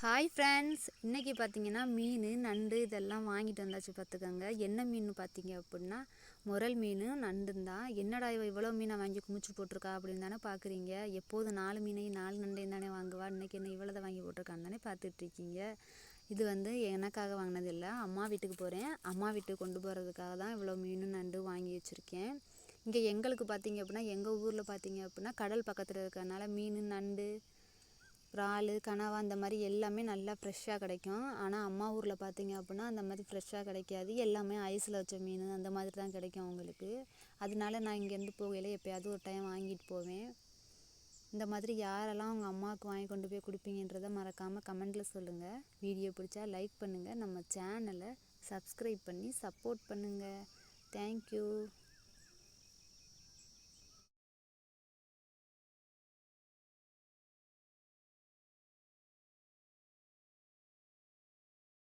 Hi friends இன்றைக்கி பார்த்தீங்கன்னா மீன் நண்டு இதெல்லாம் வாங்கிட்டு வந்தாச்சு பார்த்துக்கோங்க. என்ன மீன் பார்த்தீங்க அப்படின்னா முரல் மீன் நண்டும் தான் என்னடா இவ இவ்வளோ மீனை வாங்கி குமிச்சு போட்டிருக்கா அப்படின்னு தானே பார்க்குறீங்க. எப்போதும் நாலு மீனையும் நாலு நண்டையும் தானே வாங்குவா? இன்றைக்கி என்ன இவ்வளோ வாங்கி போட்டிருக்கான்னு தானே பார்த்துட்ருக்கீங்க இது வந்து எனக்காக வாங்கினது இல்லை அம்மா வீட்டுக்கு போகிறேன் அம்மா வீட்டுக்கு கொண்டு போகிறதுக்காக தான் இவ்வளோ மீன் நண்டு வாங்கி வச்சுருக்கேன். இங்கே எங்களுக்கு பார்த்தீங்க அப்படின்னா எங்கள் ஊரில் பார்த்தீங்க அப்படின்னா கடல் பக்கத்தில் இருக்கிறதுனால மீன் நண்டு இறாலு கனவா அந்த மாதிரி எல்லாமே நல்லா ஃப்ரெஷ்ஷாக கிடைக்கும். ஆனால் அம்மா ஊரில் பார்த்தீங்க அப்படின்னா அந்த மாதிரி ஃப்ரெஷ்ஷாக கிடைக்காது. எல்லாமே ஐஸில் வச்ச மீன் அந்த மாதிரி தான் கிடைக்கும் அவங்களுக்கு. அதனால நான் இங்கேருந்து போகையில் எப்போயாவது ஒரு டைம் வாங்கிட்டு போவேன். இந்த மாதிரி யாரெல்லாம் உங்கள் அம்மாவுக்கு வாங்கி கொண்டு போய் கொடுப்பீங்கன்றதை மறக்காமல் கமெண்டில் சொல்லுங்கள் வீடியோ பிடிச்சா லைக் பண்ணுங்கள் நம்ம சேனலை சப்ஸ்கிரைப் பண்ணி சப்போர்ட் பண்ணுங்கள் தேங்க்யூ